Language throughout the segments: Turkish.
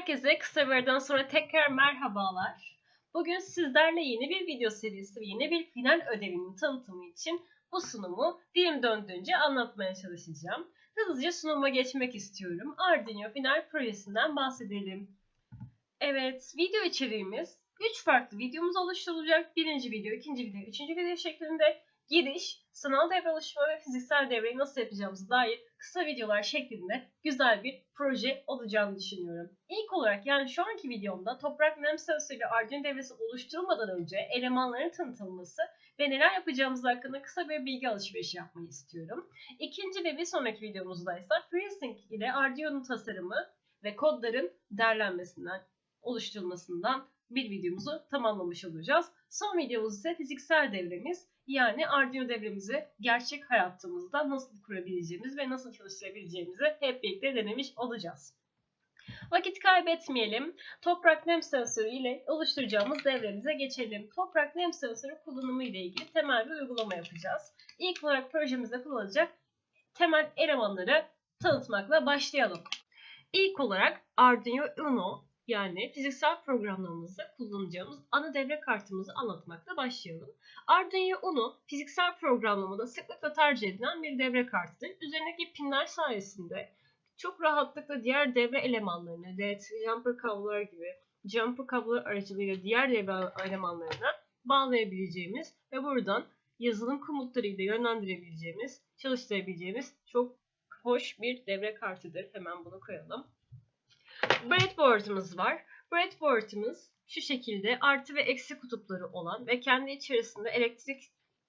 Herkese kısa bir aradan sonra tekrar merhabalar. Bugün sizlerle yeni bir video serisi ve yeni bir final ödevinin tanıtımı için bu sunumu dilim döndüğünce anlatmaya çalışacağım. Hızlıca sunuma geçmek istiyorum. Arduino final projesinden bahsedelim. Evet, video içeriğimiz 3 farklı videomuz oluşturulacak. Birinci video, ikinci video, üçüncü video şeklinde giriş, sanal devre oluşturma ve fiziksel devreyi nasıl yapacağımıza dair kısa videolar şeklinde güzel bir proje olacağını düşünüyorum. İlk olarak yani şu anki videomda toprak nem sensörü Arduino devresi oluşturulmadan önce elemanların tanıtılması ve neler yapacağımız hakkında kısa bir bilgi alışverişi yapmayı istiyorum. İkinci ve bir sonraki videomuzda ise FreeSync ile Arduino'nun tasarımı ve kodların derlenmesinden, oluşturulmasından bir videomuzu tamamlamış olacağız. Son videomuz ise fiziksel devremiz yani Arduino devremizi gerçek hayatımızda nasıl kurabileceğimiz ve nasıl çalıştırabileceğimizi hep birlikte denemiş olacağız. Vakit kaybetmeyelim. Toprak nem sensörü ile oluşturacağımız devremize geçelim. Toprak nem sensörü kullanımı ile ilgili temel bir uygulama yapacağız. İlk olarak projemizde kullanılacak temel elemanları tanıtmakla başlayalım. İlk olarak Arduino Uno yani fiziksel programlamamızda kullanacağımız ana devre kartımızı anlatmakla başlayalım. Arduino Uno fiziksel programlamada sıklıkla tercih edilen bir devre kartıdır. Üzerindeki pinler sayesinde çok rahatlıkla diğer devre elemanlarını, LED, jumper kablolar gibi jumper kablolar aracılığıyla diğer devre elemanlarına bağlayabileceğimiz ve buradan yazılım komutlarıyla yönlendirebileceğimiz, çalıştırabileceğimiz çok hoş bir devre kartıdır. Hemen bunu koyalım. Breadboard'ımız var. Breadboard'ımız şu şekilde artı ve eksi kutupları olan ve kendi içerisinde elektrik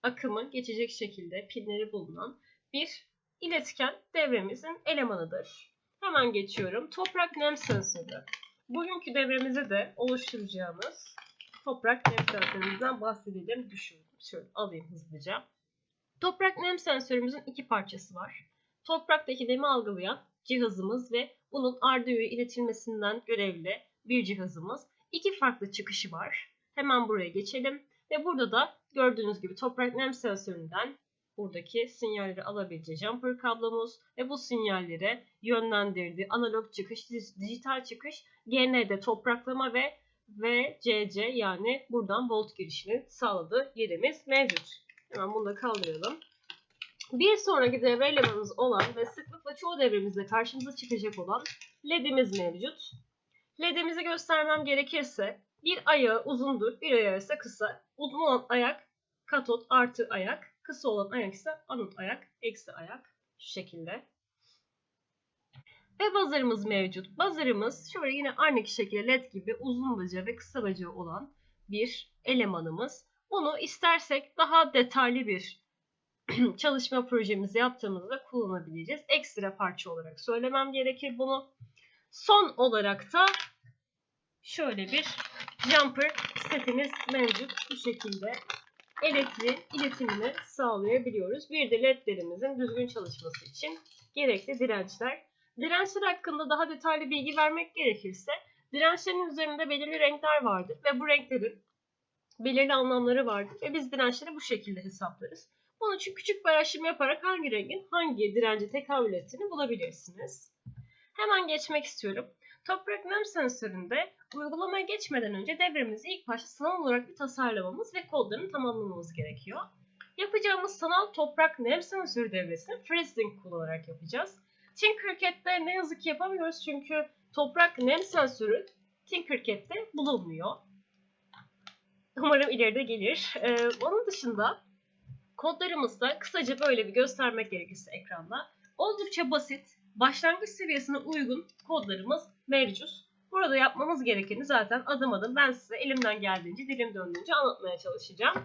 akımı geçecek şekilde pinleri bulunan bir iletken devremizin elemanıdır. Hemen geçiyorum. Toprak nem sensörü. Bugünkü devremizi de oluşturacağımız toprak nem sensörümüzden bahsedelim. Düşünün. Şöyle alayım hızlıca. Toprak nem sensörümüzün iki parçası var. Topraktaki nemi algılayan cihazımız ve bunun Arduino'ya iletilmesinden görevli bir cihazımız. İki farklı çıkışı var. Hemen buraya geçelim. Ve burada da gördüğünüz gibi toprak nem sensöründen buradaki sinyalleri alabileceği jumper kablomuz ve bu sinyalleri yönlendirdiği analog çıkış, dijital çıkış, GN'de topraklama ve VCC yani buradan volt girişini sağladığı yerimiz mevcut. Hemen bunu da kaldıralım. Bir sonraki devre elemanımız olan ve sıklıkla çoğu devremizde karşımıza çıkacak olan LED'imiz mevcut. LED'imizi göstermem gerekirse bir ayağı uzundur, bir ayağı ise kısa. Uzun olan ayak katot artı ayak, kısa olan ayak ise anot ayak, eksi ayak. Şu şekilde. Ve buzzer'ımız mevcut. Buzzer'ımız şöyle yine aynı şekilde led gibi uzun bacağı ve kısa bacağı olan bir elemanımız. Bunu istersek daha detaylı bir çalışma projemizi yaptığımızda kullanabileceğiz. Ekstra parça olarak söylemem gerekir bunu. Son olarak da şöyle bir jumper setimiz mevcut. Bu şekilde elektriğin iletimini sağlayabiliyoruz. Bir de ledlerimizin düzgün çalışması için gerekli dirençler. Dirençler hakkında daha detaylı bilgi vermek gerekirse dirençlerin üzerinde belirli renkler vardır ve bu renklerin belirli anlamları vardır ve biz dirençleri bu şekilde hesaplarız. Bunun için küçük bir araştırma yaparak hangi rengin hangi dirence tekabül ettiğini bulabilirsiniz. Hemen geçmek istiyorum. Toprak nem sensöründe uygulamaya geçmeden önce devremizi ilk başta sanal olarak bir tasarlamamız ve kodlarını tamamlamamız gerekiyor. Yapacağımız sanal toprak nem sensörü devresini FreeSync kullanarak yapacağız. Tinkercad'de ne yazık ki yapamıyoruz çünkü toprak nem sensörü Tinkercad'de bulunmuyor. Umarım ileride gelir. Ee, onun dışında kodlarımızda kısaca böyle bir göstermek gerekirse ekranda oldukça basit, başlangıç seviyesine uygun kodlarımız mevcut. Burada yapmamız gerekeni zaten adım adım ben size elimden geldiğince, dilim döndüğünce anlatmaya çalışacağım.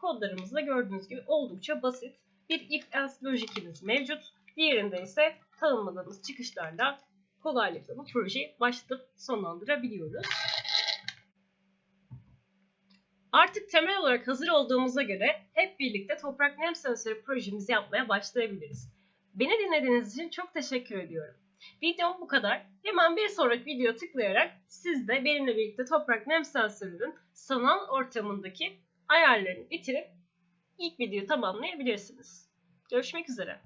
Kodlarımız da gördüğünüz gibi oldukça basit. Bir if else logikimiz mevcut. Diğerinde ise tanımladığımız çıkışlarla kolaylıkla bu projeyi başlatıp sonlandırabiliyoruz. Artık temel olarak hazır olduğumuza göre hep birlikte toprak nem sensörü projemizi yapmaya başlayabiliriz. Beni dinlediğiniz için çok teşekkür ediyorum. Videom bu kadar. Hemen bir sonraki video tıklayarak siz de benimle birlikte toprak nem sensörünün sanal ortamındaki ayarlarını bitirip ilk videoyu tamamlayabilirsiniz. Görüşmek üzere.